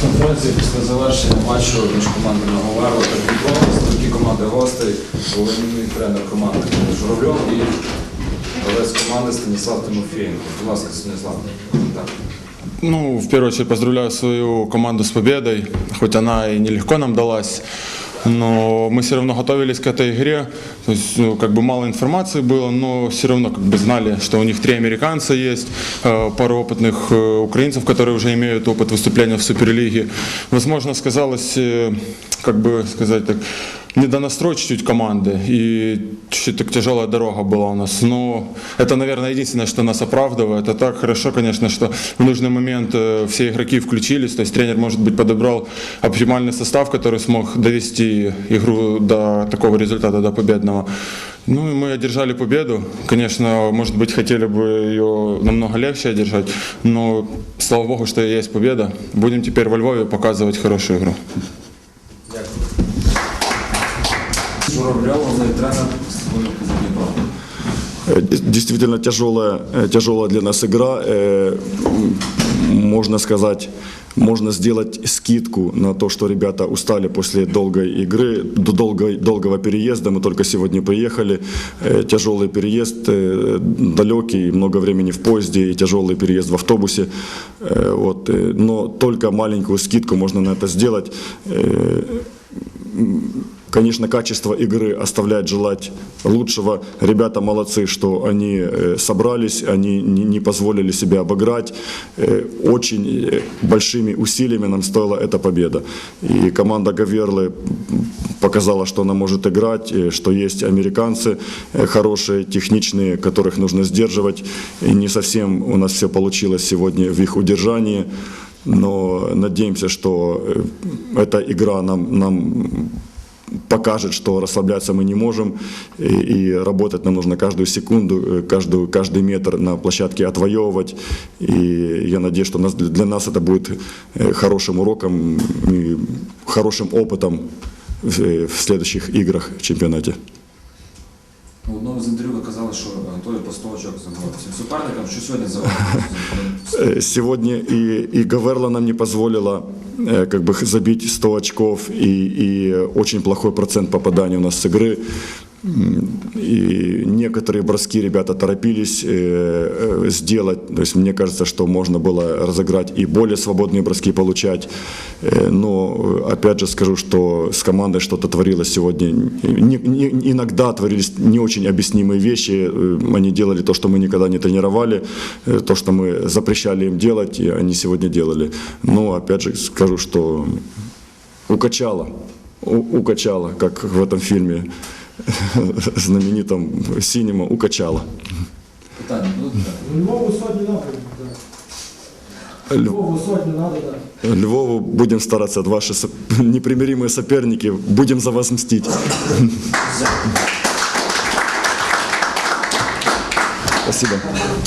прес-конференції після завершення матчу між командами Говерла та Дніпро. Представники команди гостей, головний тренер команди Журавльов і гравець команди Станіслав Тимофієнко. Будь ласка, Станіслав. Так. Ну, в первую очередь поздравляю свою команду с победой, хоть она и нелегко нам далась. Но мы все равно готовились к этой игре. То есть, ну, как бы мало информации было, но все равно как бы знали, что у них три американца есть, э, пару опытных э, украинцев, которые уже имеют опыт выступления в Суперлиге. Возможно, сказалось, э, как бы сказать так, недонастрой чуть-чуть команды, и чуть-чуть так тяжелая дорога была у нас. Но это, наверное, единственное, что нас оправдывает. А так хорошо, конечно, что в нужный момент э, все игроки включились, то есть тренер, может быть, подобрал оптимальный состав, который смог довести игру до такого результата, до победного. Ну и мы одержали победу. Конечно, может быть, хотели бы ее намного легче одержать, но слава богу, что есть победа. Будем теперь во Львове показывать хорошую игру. Э, Действительно тяжелая, э, тяжелая для нас игра. Э, Можно сказать, можно сделать скидку на то, что ребята устали после долгой игры, до долгой, долгого переезда. Мы только сегодня приехали. Тяжелый переезд, далекий, много времени в поезде и тяжелый переезд в автобусе. Вот. Но только маленькую скидку можно на это сделать. Конечно, качество игры оставляет желать лучшего. Ребята молодцы, что они э, собрались, они не, позволили себя обыграть. Э, Очень э, большими усилиями нам стоила эта победа. И команда Гаверлы показала, что она может играть, что есть американцы хорошие, техничные, которых нужно сдерживать. И не совсем у нас все получилось сегодня в их удержании. Но надеемся, что эта игра нам, нам покажет, что расслабляться мы не можем, и, и работать нам нужно каждую секунду, э, каждую, каждый метр на площадке отвоевывать. И я надеюсь, что нас, для нас это будет э, хорошим уроком и хорошим опытом в, э, в следующих играх в чемпионате. У одному з інтерв'ю ви казали, що Анатолій Постовичок забив всім суперникам. Що сьогодні забив? Э, Сегодня и, и Гаверла нам не позволила э, как бы забить 100 очков и, и очень плохой процент попадания у нас с игры. И некоторые броски ребята торопились э, э, сделать. То есть мне кажется, что можно было разыграть и более свободные броски получать. Э, Но опять же скажу, что с командой что-то творилось сегодня. Иногда творились не очень объяснимые вещи. Они делали то, что мы никогда не тренировали, то, что мы запрещали им делать, и они сегодня делали. Но опять же скажу, что укачало, укачало, как в этом фильме знаменитом синема укачало. Питання будуть? Львову сотню надо, да. Львову сотню надо, да. Львову будем стараться, ваши непримиримые соперники, будем за вас мстить. Спасибо.